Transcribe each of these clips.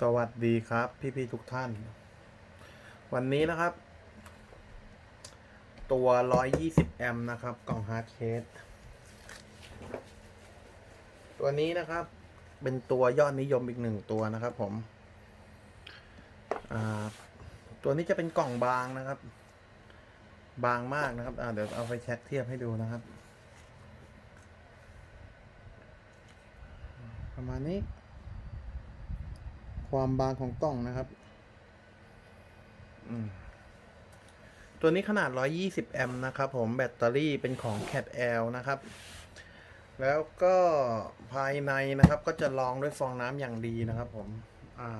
สวัสดีครับ พี่ๆทุกท่าน วันนี้นะครับ ตัว 120 แอมป์นะครับ กล่องฮาร์ดเคสตัวนี้นะครับ เป็นตัวยอดนิยมอีกหนึ่งตัวนะครับผม ตัวนี้จะเป็นกล่องบางนะครับ บางมากนะครับเดี๋ยวเอาไฟแช็กเทียบให้ดูนะครับ ประมาณนี้ ความบางของกล่องนะครับ ตัวนี้ขนาด 120 แอมป์นะครับผมแบตเตอรี่เป็นของ Cat L นะครับ แล้วก็ภายในนะครับ ก็จะรองด้วยฟองน้ำอย่างดีนะครับผม อ่า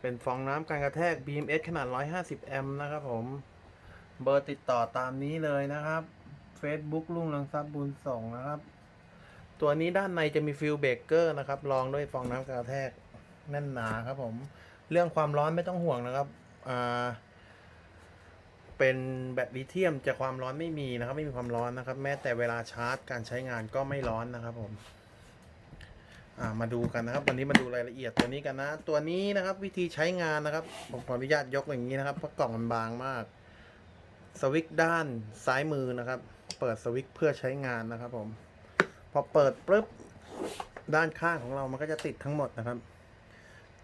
เป็นฟองน้ำการกระแทก BMS ขนาด 150 แอมป์นะครับผม เบอร์ติดต่อตามนี้เลยนะครับ Facebook ลุงเรืองทรัพย์บุญส่งนะครับตัวนี้ด้านในจะมีฟิลเบรกเกอร์นะครับรองด้วยฟองน้ำกระแทก แน่นหนาครับผม เรื่องความร้อนไม่ต้องห่วงนะครับอ่าเป็นแบตลิเธียมจะความร้อนไม่มีนะครับ ไม่มีความร้อนนะครับ แม้แต่เวลาชาร์จการใช้งานก็ไม่ร้อนนะครับผมมาดูกันนะครับ วันนี้มาดูรายละเอียดตัวนี้กันนะ ตัวนี้นะครับ วิธีใช้งานนะครับ ผมขออนุญาตยกอย่างนี้นะครับเพราะกล่องมันบางมาก สวิตช์ด้านซ้ายมือนะครับ เปิดสวิตช์เพื่อใช้งานนะครับ ผม พอเปิดปุ๊บด้านข้างของเรามันก็จะติดทั้งหมดนะครับ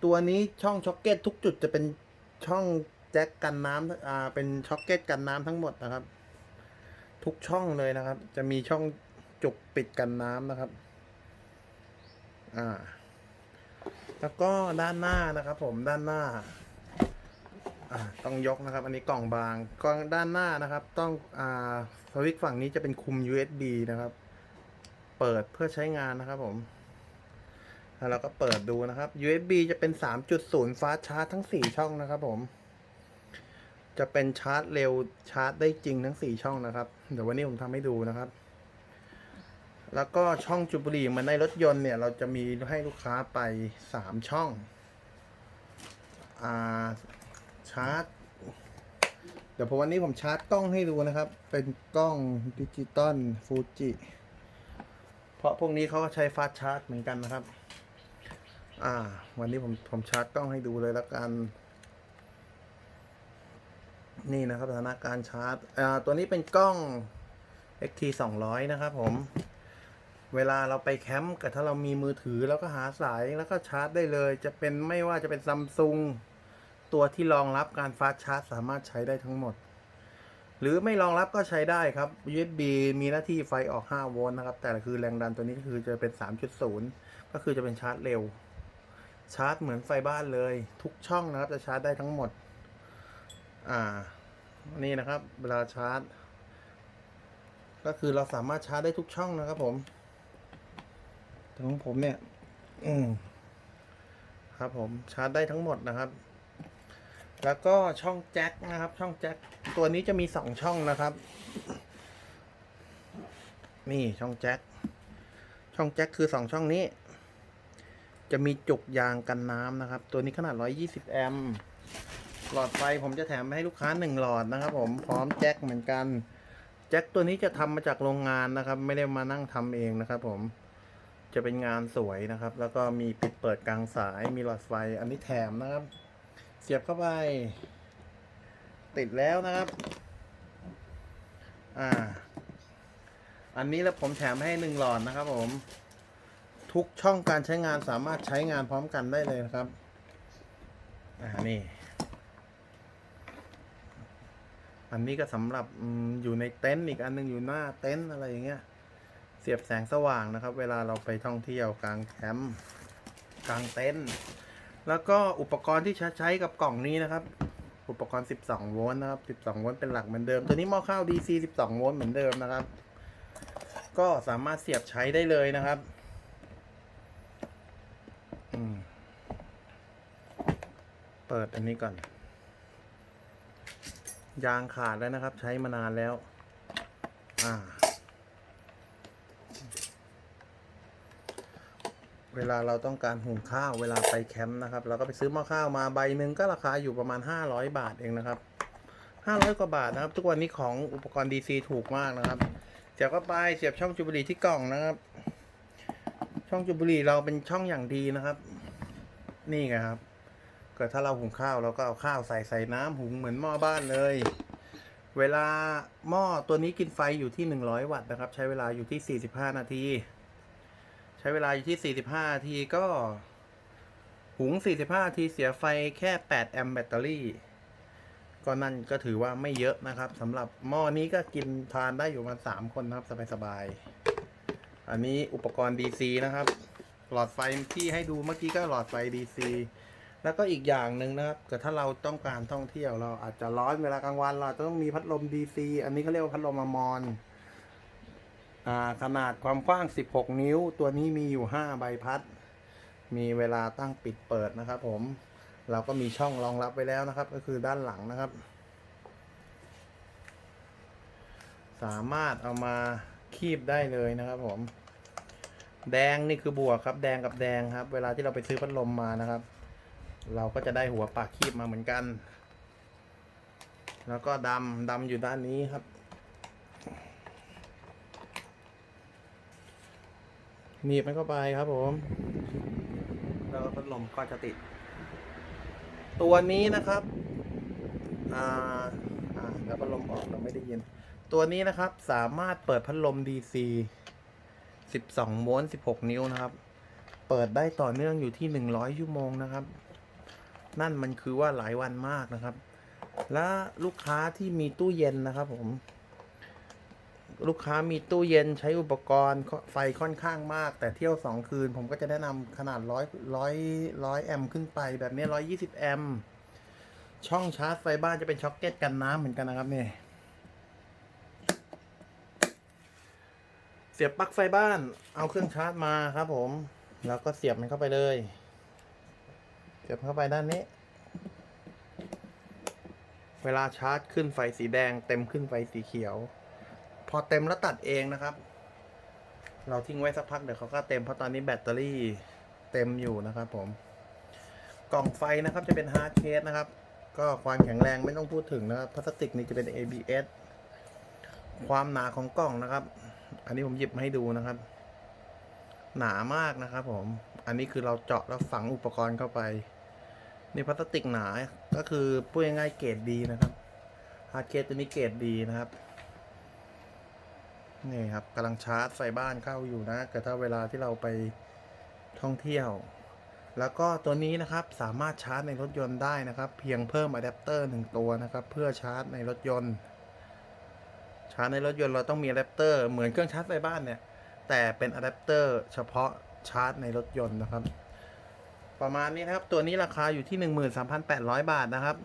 ตัวนี้ช่องช็อคเก็ตทุกจุดจะเป็นช่องแจ็คกันน้ำอ่าเป็นช็อคเก็ตกันน้ำทั้งหมดนะครับ ทุกช่องเลยนะครับ จะมีช่องจุกปิดกันน้ำนะครับ อ่า แล้วก็ด้านหน้านะครับ ผมด้านหน้าอ่าต้องยกนะครับ อันนี้กล่องบางกล่องด้านหน้านะครับ ต้องอ่าสวิตช์ฝั่งนี้จะเป็นคุม USB นะครับ เปิดเพื่อใช้งานนะครับผม แล้วเราก็เปิดดูนะครับ USB จะเป็น 3.0 ฟาสชาร์จทั้ง 4 ช่องนะครับผม จะเป็นชาร์จเร็วชาร์จได้จริงทั้ง 4 ช่องนะครับ เดี๋ยววันนี้ผมทำให้ดูนะครับ แล้วก็ช่องจุบุรีมันในรถยนต์เนี่ย เราจะมีให้ลูกค้าไป 3 ช่องอาชาร์จ เดี๋ยวผมวันนี้ผมชาร์จกล้องให้ดูนะครับ เป็นกล้องดิจิตอลฟูจิเพราะพวกนี้เขาก็ใช้ฟาสชาร์จเหมือนกันนะครับ อ่า วันนี้ผมผมชาร์จกล้องให้ดูเลยล้วกัน นี่นะครับสถานการณ์ชาร์จอ่าตัวนี้เป็นกล้อง XT 200 นะครับผม เวลาเราไปแคมป์กับถ้าเรามีมือถือแล้วก็หาสายแล้วก็ชาร์จได้เลย จะเป็นไม่ว่าจะเป็นซัมซุงตัวที่รองรับการฟาสชาร์จสามารถใช้ได้ทั้งหมด หรือไม่รองรับก็ใช้ได้ครับ USB มีหน้าที่ไฟออก 5 โวลต์นะครับ แต่คือแรงดันตัวนี้ก็คือจะเป็น 3.0 ก็คือจะเป็นชาร์จเร็ว ชาร์จเหมือนไฟบ้านเลย ทุกช่องนะครับ จะชาร์จได้ทั้งหมด อ่า นี่นะครับ เวลาชาร์จ ก็คือเราสามารถชาร์จได้ทุกช่องนะครับผมแต่ของผมเนี่ย อืมครับผมชาร์จได้ทั้งหมดนะครับ แล้วก็ช่องแจ็คนะครับ ช่องแจ็คตัวนี้จะมีสองช่องนะครับ นี่ช่องแจ็คช่องแจ็คคือสองช่องนี้ จะมีจุกยางกันน้ำนะครับ ตัวนี้ขนาด 120 แอมป์หลอดไฟผมจะแถมให้ลูกค้าหนึ่งหลอดนะครับ ผมพร้อมแจ็คเหมือนกัน แจ็คตัวนี้จะทำมาจากโรงงานนะครับ ไม่ได้มานั่งทำเองนะครับ ผมจะเป็นงานสวยนะครับ แล้วก็มีปิดเปิดกลางสายมีหลอดไฟอันนี้แถมนะครับ เสียบเข้าไป ติดแล้วนะครับ อ่า อันนี้แล้วผมแถมให้หนึ่งหลอดนะครับผม ทุกช่องการใช้งานสามารถใช้งานพร้อมกันได้เลยนะครับ อ่า นี่ อันนี้ก็สำหรับอยู่ในเต็นท์อีกอันหนึงอยู่หน้าเต็นท์อะไรอย่างเงี้ย เสียบแสงสว่างนะครับ เวลาเราไปท่องเที่ยวกลางแคมป์กลางเต็นท์ แล้วก็อุปกรณ์ที่ใช้ใช้กับกล่องนี้นะครับ อุปกรณ์ 12 โวลต์นะครับ 12 โวลต์เป็นหลักเหมือนเดิม ตัวนี้หม้อข้าว DC 12 โวลต์เหมือนเดิมนะครับ ก็สามารถเสียบใช้ได้เลยนะครับอืม เปิดอันนี้ก่อน ยางขาดแล้วนะครับ ใช้มานานแล้ว อ่า เวลาเราต้องการหุงข้าวเวลาไปแคมป์นะครับ เราก็ไปซื้อหม้อข้าวมาใบหนึ่งก็ราคาอยู่ประมาณ 500 บาทเองนะครับ 500 กว่าบาทนะครับ ทุกวันนี้ของอุปกรณ์ DC ถูกมากนะครับเสียบเข้าไปเสียบช่องจูบลีที่กล่องนะครับ ช่องจูบลีเราเป็นช่องอย่างดีนะครับ นี่ไงครับ เกิดถ้าเราหุงข้าวเราก็เอาข้าวใส่ใส่น้ำหุงเหมือนหม้อบ้านเลย เวลาหม้อตัวนี้กินไฟอยู่ที่ 100 วัตต์นะครับ ใช้เวลาอยู่ที่ 45 นาที ใช้เวลาอยู่ที่ 45 นาทีก็หุง 45 นาทีเสียไฟแค่ 8 แอมป์แบตเตอรี่ ก็นั่นก็ถือว่าไม่เยอะนะครับสำหรับหม้อนี้ก็กินทานได้อยู่ประมาณ3คนนะครับสบายๆอันนี้อุปกรณ์ DC นะครับ หลอดไฟที่ให้ดูเมื่อกี้ก็หลอดไฟ DC แล้วก็อีกอย่างหนึ่งนะครับเกิดถ้าเราต้องการท่องเที่ยวเราอาจจะร้อนเวลากลางวัน เราต้องมีพัดลม DC อันนี้เขาเรียกว่าพัดลมอมอนขนาดความกว้าง 16 นิ้ว ตัวนี้มีอยู่ 5 ใบพัด มีเวลาตั้งปิดเปิดนะครับผม เราก็มีช่องรองรับไว้แล้วนะครับ ก็คือด้านหลังนะครับ สามารถเอามาคีบได้เลยนะครับผม แดงนี่คือบวกครับ แดงกับแดงครับ เวลาที่เราไปซื้อพัดลมมานะครับ เราก็จะได้หัวปากคีบมาเหมือนกัน แล้วก็ดำดำอยู่ด้านนี้ครับ หนีบมันเข้าไปครับผม แล้วก็พัดลมก็จะติด ตัวนี้นะครับ อ่าอ่าแล้วพัดลมออกเราไม่ได้ยิน ตัวนี้นะครับสามารถเปิดพัดลม DC 12โวลต์16 นิ้วนะครับ เปิดได้ต่อเนื่องอยู่ที่ 100 ชั่วโมงนะครับ นั่นมันคือว่าหลายวันมากนะครับ และลูกค้าที่มีตู้เย็นนะครับผม ลูกค้ามีตู้เย็นใช้อุปกรณ์ไฟค่อนข้างมาก แต่เที่ยว2คืน ผมก็จะแนะนำขนาด100 100 100แอมป์ขึ้นไปแบบนี้120แอมป์ช่องชาร์จไฟบ้านจะเป็นช็อคเก็ตกันน้ำเหมือนกันนะครับเนี่ยเสียบปลั๊กไฟบ้าน เอาเครื่องชาร์จมาครับผม แล้วก็เสียบมันเข้าไปเลย เสียบเข้าไปด้านนี้ เวลาชาร์จขึ้นไฟสีแดง เต็มขึ้นไฟสีเขียว พอเต็มแล้วตัดเองนะครับ เราทิ้งไว้สักพักเดี๋ยวเขาก็เต็มเพราะตอนนี้แบตเตอรี่เต็มอยู่นะครับผม กล่องไฟนะครับจะเป็นฮาร์ดเคสนะครับ ก็ความแข็งแรงไม่ต้องพูดถึงนะครับพลาสติกนี่จะเป็น ABS ความหนาของกล่องนะครับ อันนี้ผมหยิบมาให้ดูนะครับ หนามากนะครับผม อันนี้คือเราเจาะแล้วฝังอุปกรณ์เข้าไป นี่พลาสติกหนา ก็คือพูดง่ายๆเกรดดีนะครับ ฮาร์ดเคสตัวนี้เกรดดีนะครับ นี่ครับกำลังชาร์จไฟบ้านเข้าอยู่นะแต่ถ้าเวลาที่เราไปท่องเที่ยว แล้วก็ตัวนี้นะครับสามารถชาร์จในรถยนต์ได้นะครับ เพียงเพิ่มอะแดปเตอร์หนึ่งตัวนะครับ เพื่อชาร์จในรถยนต์ ชาร์จในรถยนต์เราต้องมีอะแดปเตอร์เหมือนเครื่องชาร์จไฟบ้านเนี่ย แต่เป็นอะแดปเตอร์เฉพาะชาร์จในรถยนต์นะครับ ประมาณนี้นะครับ ตัวนี้ราคาอยู่ที่ 13,800 บาทนะครับ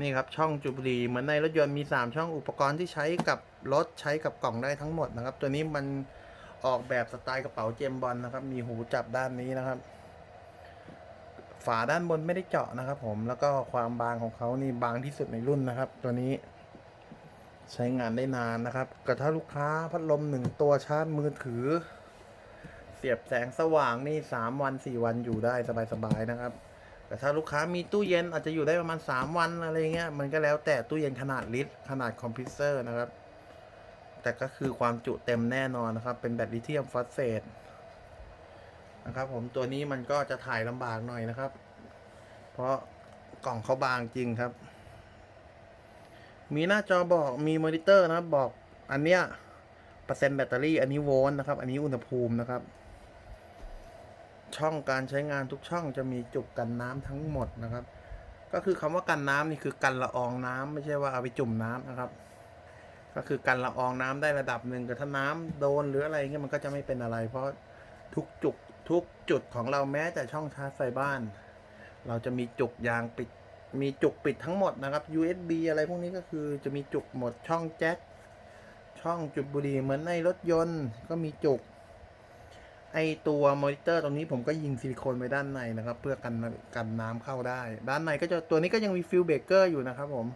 นี่ครับช่องจุบุหรีเหมือนในรถยนต์มี 3 ช่องอุปกรณ์ที่ใช้กับรถใช้กับกล่องได้ทั้งหมดนะครับ ตัวนี้มันออกแบบสไตล์กระเป๋าเจมบอลนะครับ มีหูจับด้านนี้นะครับ ฝาด้านบนไม่ได้เจาะนะครับผมแล้วก็ความบางของเขานี่บางที่สุดในรุ่นนะครับ ตัวนี้ใช้งานได้นานนะครับกระถ้าลูกค้าพัดลมหนึ่งตัวชาร์จมือถือ เสียบแสงสว่างนี่สามวันสี่วันอยู่ได้สบายๆนะครับ แต่ถ้าลูกค้ามีตู้เย็นอาจจะอยู่ได้ประมาณ3วันอะไรเงี้ยมันก็แล้วแต่ตู้เย็นขนาดลิตรขนาดคอมพิวเซอร์นะครับ แต่ก็คือความจุเต็มแน่นอนนะครับ เป็นแบตลิเธียมฟอสเฟตนะครับ ผมตัวนี้มันก็จะถ่ายลำบากหน่อยนะครับ เพราะกล่องเขาบางจริงครับ มีหน้าจอบอกมีมอนิเตอร์นะครับบอกอันเนี้ยเปอร์เซ็นต์แบตเตอรี่อันนี้โวลต์นะครับ อันนี้อุณหภูมินะครับ ช่องการใช้งานทุกช่องจะมีจุกกันน้ำทั้งหมดนะครับ ก็คือคำว่ากันน้ำนี่คือกันละอองน้ำไม่ใช่ว่าเอาไปจุ่มน้ำนะครับ ก็คือกันละอองน้ำได้ระดับหนึ่งแต่ถ้าน้ำโดนหรืออะไรเงี้ยมันก็จะไม่เป็นอะไร เพราะทุกจุกทุกจุดของเราแม้แต่ช่องชาร์จไฟบ้าน เราจะมีจุกยางปิดมีจุกปิดทั้งหมดนะครับ USB อะไรพวกนี้ก็คือจะมีจุกหมดช่องแจ็คช่องจุดบุหรี่เหมือนในรถยนต์ก็มีจุก ไอตัวมอนิเตอร์ตรงนี้ผมก็ยิงซิลิโคนไว้ด้านในนะครับ เพื่อกันกันน้ำเข้าได้ ด้านในก็จะตัวนี้ก็ยังมีฟิลเบเกอร์อยู่นะครับผม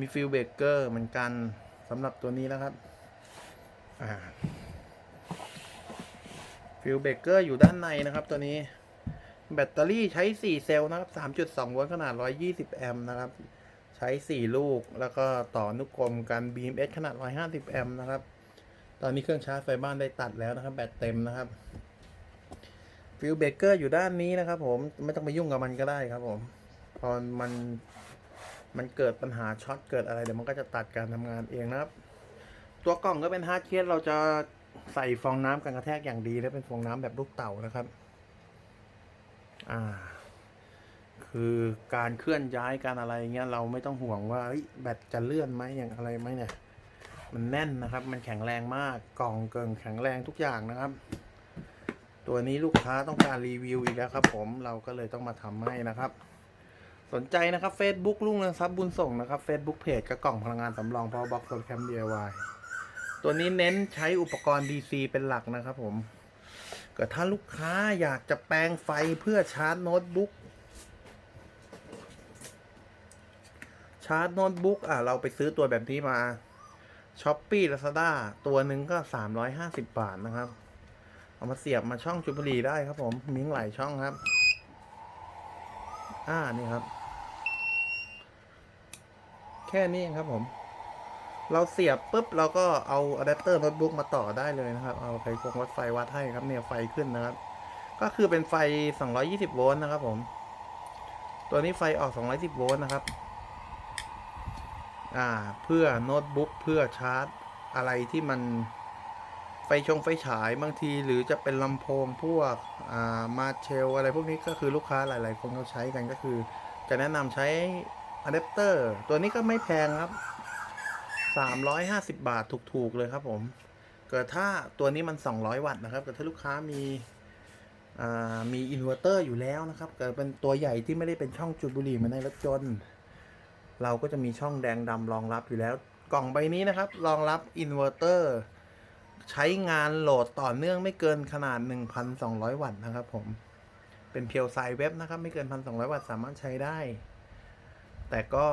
มีฟิลเบเกอร์เหมือนกันสำหรับตัวนี้นะครับฟิลเบเกอร์อยู่ด้านในนะครับ ตัวนี้ แบตเตอรี่ใช้ 4 เซลล์นะครับ 3.2 โวลต์ขนาด 120 แอมป์นะครับ ใช้ 4 ลูก แล้วก็ต่ออนุกรมกัน BMS ขนาด 150 แอมป์นะครับ ตอนนี้เครื่องชาร์จไฟบ้านได้ตัดแล้วนะครับ แบตเต็มนะครับฟิลเบเกอร์อยู่ด้านนี้นะครับ ผมไม่ต้องไปยุ่งกับมันก็ได้ครับผมพอมันมันเกิดปัญหาช็อตเกิดอะไรเดี๋ยวมันก็จะตัดการทำงานเองนะครับ ตัวกล่องก็เป็นฮาร์ดเคสเราจะใส่ฟองน้ำกันกระแทกอย่างดีและเป็นฟองน้ำแบบลูกเต่านะครับ อ่า คือการเคลื่อนย้ายการอะไรเงี้ยเราไม่ต้องห่วงว่าแบตจะเลื่อนไหมอย่างอะไรไหมเนี่ย มันแน่นนะครับ มันแข็งแรงมาก กล่องเกิงแข็งแรงทุกอย่างนะครับ ตัวนี้ลูกค้าต้องการรีวิวอีกแล้วครับ ผมเราก็เลยต้องมาทำให้นะครับ สนใจนะครับ Facebook ลุงเรืองทรัพย์บุญส่งนะครับ Facebook เพจกระกล่องพลังงานสำรองพอบ็อกโซลแคม DIY ตัวนี้เน้นใช้อุปกรณ์ DC เป็นหลักนะครับ ผมเกิดถ้าลูกค้าอยากจะแปลงไฟเพื่อชาร์จโน้ตบุ๊กชาร์จโน้ตบุ๊กอะเราไปซื้อตัวแบบนี้มา ช้อปปี้ลาซาด้าตัวหนึ่งก็ 350 บาทนะครับ เอามาเสียบมาช่องจุบุรีได้ครับผมมีหลายช่องครับ อ่านี่ครับ แค่นี้เองครับผม เราเสียบปุ๊บเราก็เอาอะแดปเตอร์โน้ตบุ๊กมาต่อได้เลยนะครับ เอาไฟคงวัดไฟวัดให้ครับเนี่ยไฟขึ้นนะครับ ก็คือเป็นไฟ 220 โวลต์นะครับผม ตัวนี้ไฟออก 210 โวลต์นะครับ อ่าเพื่อโน้ตบุ๊กเพื่อชาร์จอะไรที่มันไฟชงไฟฉายบางที หรือจะเป็นลำโพงพวกอ่ามาเชลอะไรพวกนี้ก็คือลูกค้าหลาย ๆ คนเขาใช้กันก็คือ จะแนะนำใช้อะแดปเตอร์ตัวนี้ก็ไม่แพงครับ 350 บาทถูก ๆ เลยครับผม เกิดถ้าตัวนี้มัน 200 วัตต์นะครับเกิดถ้าลูกค้ามีมีอินเวอร์เตอร์อยู่แล้วนะครับเกิดเป็นตัวใหญ่ที่ไม่ได้เป็นช่องจุดบุหรี่เหมือนในรถยนต์ เราก็จะมีช่องแดงดำรองรับอยู่แล้ว กล่องใบนี้นะครับ รองรับอินเวอร์เตอร์ใช้งานโหลดต่อเนื่องไม่เกินขนาด 1,200 วัตต์นะครับผม เป็นเพียวไซเว็บนะครับ ไม่เกิน 1,200 วัตต์สามารถใช้ได้ แต่ก็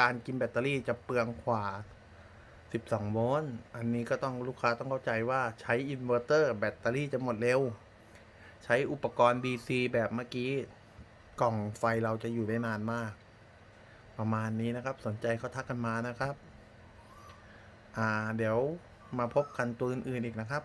การกินแบตเตอรี่จะเปลืองกว่า12 โวลต์ อันนี้ก็ต้องลูกค้าต้องเข้าใจว่าใช้อินเวอร์เตอร์แบตเตอรี่จะหมดเร็ว ใช้อุปกรณ์ DC แบบเมื่อกี้ กล่องไฟเราจะอยู่ได้นานมาก ประมาณนี้นะครับ สนใจเขาทักกันมานะครับ อ่า เดี๋ยวมาพบกันตัวอื่นๆอีกนะครับ